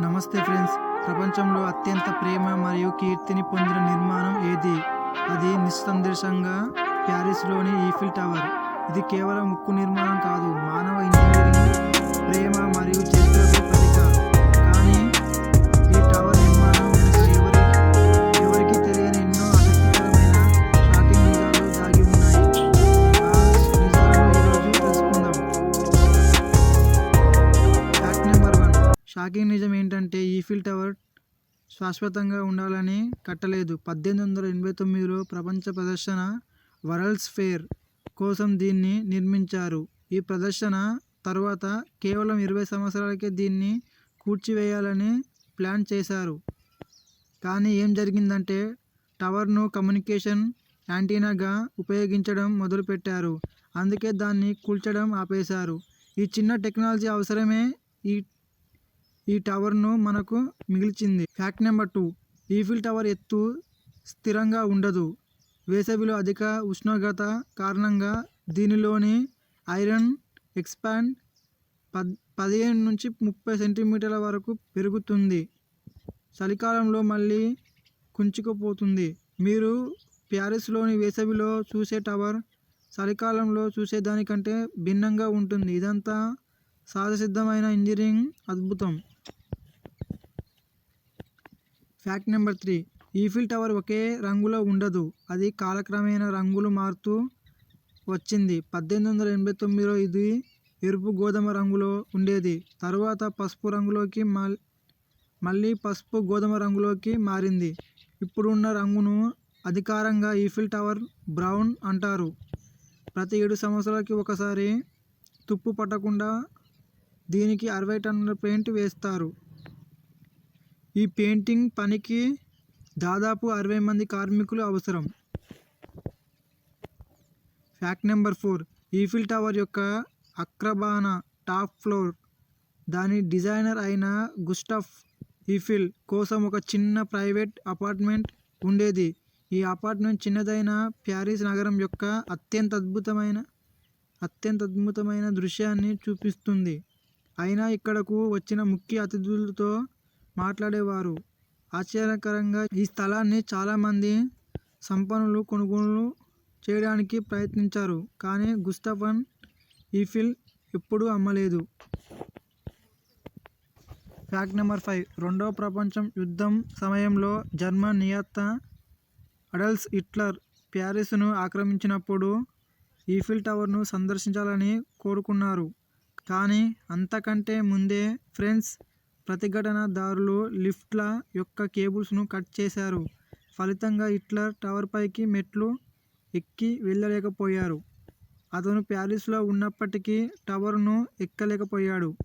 నమస్తే ఫ్రెండ్స్. ప్రపంచంలో అత్యంత ప్రేమ మరియు కీర్తిని పొందిన నిర్మాణం ఏది? అది నిస్సందేశంగా ప్యారిస్లోని ఈఫిల్ టవర్. ఇది కేవలం ఉక్కు నిర్మాణం కాదు మానవ ఇంజనీరింగ్ ప్రేమ మరియు చరిత్రకు ప్రతీక. షాకింగ్ నిజం ఏంటంటే ఈఫిల్ టవర్ శాశ్వతంగా ఉండాలని కట్టలేదు. పద్దెనిమిది వందల ఎనభై తొమ్మిదిలో ప్రపంచ ప్రదర్శన వరల్డ్స్ ఫేర్ కోసం దీన్ని నిర్మించారు. ఈ ప్రదర్శన తర్వాత కేవలం ఇరవై సంవత్సరాలకే దీన్ని కూర్చివేయాలని ప్లాన్ చేశారు. కానీ ఏం జరిగిందంటే టవర్ను కమ్యూనికేషన్ యాంటీనాగా ఉపయోగించడం మొదలుపెట్టారు. అందుకే దాన్ని కూల్చడం ఆపేశారు. ఈ చిన్న టెక్నాలజీ అవసరమే ఈ ఈ టవర్ను మనకు మిగిల్చింది. Fact number two. Eiffel tower ఎత్తు స్థిరంగా ఉండదు. వేసవిలో అధిక ఉష్ణోగ్రత కారణంగా దీనిలోని ఐరన్ ఎక్స్పాండ్ పద్ పదిహేను నుంచి ముప్పై సెంటీమీటర్ల వరకు పెరుగుతుంది. చలికాలంలో మళ్ళీ కుంచుకుపోతుంది. మీరు ప్యారిస్లోని వేసవిలో చూసే టవర్ చలికాలంలో చూసేదానికంటే భిన్నంగా ఉంటుంది. ఇదంతా సహజసిద్ధమైన ఇంజనీరింగ్ అద్భుతం. Fact number three Eiffel tower ఒకే రంగులో ఉండదు. అది కాలక్రమేణా రంగులు మారుతూ వచ్చింది. పద్దెనిమిది వందల ఎనభై తొమ్మిదిలో ఇది ఎరుపు గోధుమ రంగులో ఉండేది. తరువాత పసుపు రంగులోకి మల్ మళ్ళీ పసుపు గోధుమ రంగులోకి మారింది. ఇప్పుడున్న రంగును అధికారంగా ఈఫిల్ టవర్ బ్రౌన్ అంటారు. ప్రతి ఏడు సంవత్సరాలకి ఒకసారి తుప్పు పట్టకుండా దీనికి అరవై టన్నుల పెయింట్ వేస్తారు. ఈ పెయింటింగ్ పనికి దాదాపు అరవై మంది కార్మికులు అవసరం. Fact number four. Eiffel tower యొక్క అక్రబాన టాప్ ఫ్లోర్. దాని డిజైనర్ అయిన గుస్టఫ్ ఈఫిల్ కోసం ఒక చిన్న ప్రైవేట్ అపార్ట్మెంట్ ఉండేది. ఈ అపార్ట్మెంట్ చిన్నదైన ప్యారిస్ నగరం యొక్క అత్యంత అద్భుతమైన అత్యంత అద్భుతమైన దృశ్యాన్ని చూపిస్తుంది. అయినా ఇక్కడకు వచ్చిన ముఖ్య అతిథులతో మాట్లాడేవారు. ఆశ్చర్యకరంగా ఈ స్థలాన్ని చాలామంది సంపన్నులు కొనుగోలు చేయడానికి ప్రయత్నించారు. కానీ గుస్తఫన్ ఈఫిల్ ఎప్పుడూ అమ్మలేదు. Fact number five. రెండవ ప్రపంచ యుద్ధం సమయంలో జర్మన్ నియత అడల్స్ హిట్లర్ ప్యారిస్ను ఆక్రమించినప్పుడు ఈఫిల్ టవర్ను సందర్శించాలని కోరుకున్నారు. కానీ అంతకంటే ముందే ఫ్రెండ్స్ ప్రతిఘటనదారులు లిఫ్ట్ల యొక్క కేబుల్స్ను కట్ చేశారు. ఫలితంగా హిట్లర్ టవర్ పైకి మెట్లు ఎక్కి వెళ్ళలేకపోయారు. అతను ప్యారిస్లో ఉన్నప్పటికీ టవర్ను ఎక్కలేకపోయాడు.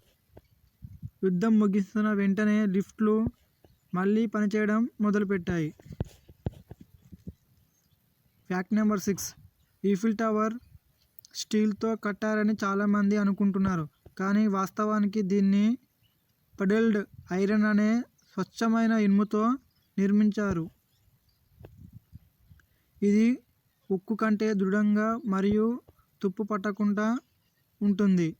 యుద్ధం ముగిసిన వెంటనే లిఫ్ట్లు మళ్ళీ పనిచేయడం మొదలుపెట్టాయి. Fact number six. Eiffel tower స్టీల్తో కట్టారని చాలామంది అనుకుంటున్నారు. కానీ వాస్తవానికి దీన్ని పడెల్డ్ ఐరన్ అనే స్వచ్ఛమైన ఇనుముతో నిర్మించారు. ఇది ఉక్కు కంటే దృఢంగా మరియు తుప్పు పట్టకుండా ఉంటుంది.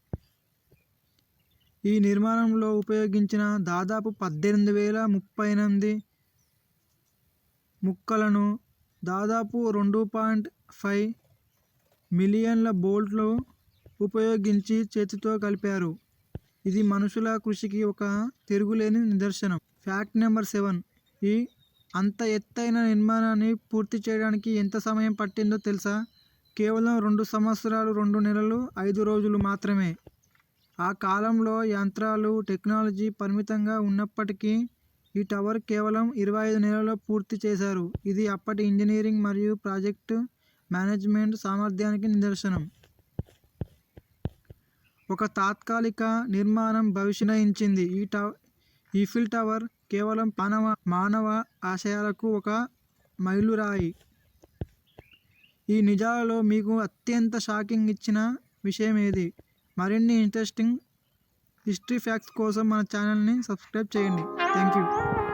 ఈ నిర్మాణంలో ఉపయోగించిన దాదాపు పద్దెనిమిది వేల ముప్పై ఎనిమిది ముక్కలను దాదాపు రెండు పాయింట్ ఫైవ్ మిలియన్ల బోల్ట్లు ఉపయోగించి చేతితో కలిపారు. ఇది మనుషుల కృషికి ఒక తిరుగులేని నిదర్శనం. Fact number seven. ఈ అంత ఎత్తైన నిర్మాణాన్ని పూర్తి చేయడానికి ఎంత సమయం పట్టిందో తెలుసా? కేవలం రెండు సంవత్సరాలు రెండు నెలలు ఐదు రోజులు మాత్రమే. ఆ కాలంలో యంత్రాలు టెక్నాలజీ పరిమితంగా ఉన్నప్పటికీ ఈ టవర్ కేవలం ఇరవై ఐదు నెలల్లో పూర్తి చేశారు. ఇది అప్పటి ఇంజనీరింగ్ మరియు ప్రాజెక్టు మేనేజ్మెంట్ సామర్థ్యానికి నిదర్శనం. ఒక తాత్కాలిక నిర్మాణం భవిష్యనించింది ఈ టవ ఈఫిల్ టవర్ కేవలం మానవ మానవ ఆశయాలకు ఒక మైలురాయి. ఈ నిజాలలో మీకు అత్యంత షాకింగ్ ఇచ్చిన విషయం ఏది మరిన్ని ఇంట్రెస్టింగ్ హిస్టరీ ఫ్యాక్ట్స్ కోసం మన ఛానల్ని సబ్స్క్రైబ్ చేయండి. Thank you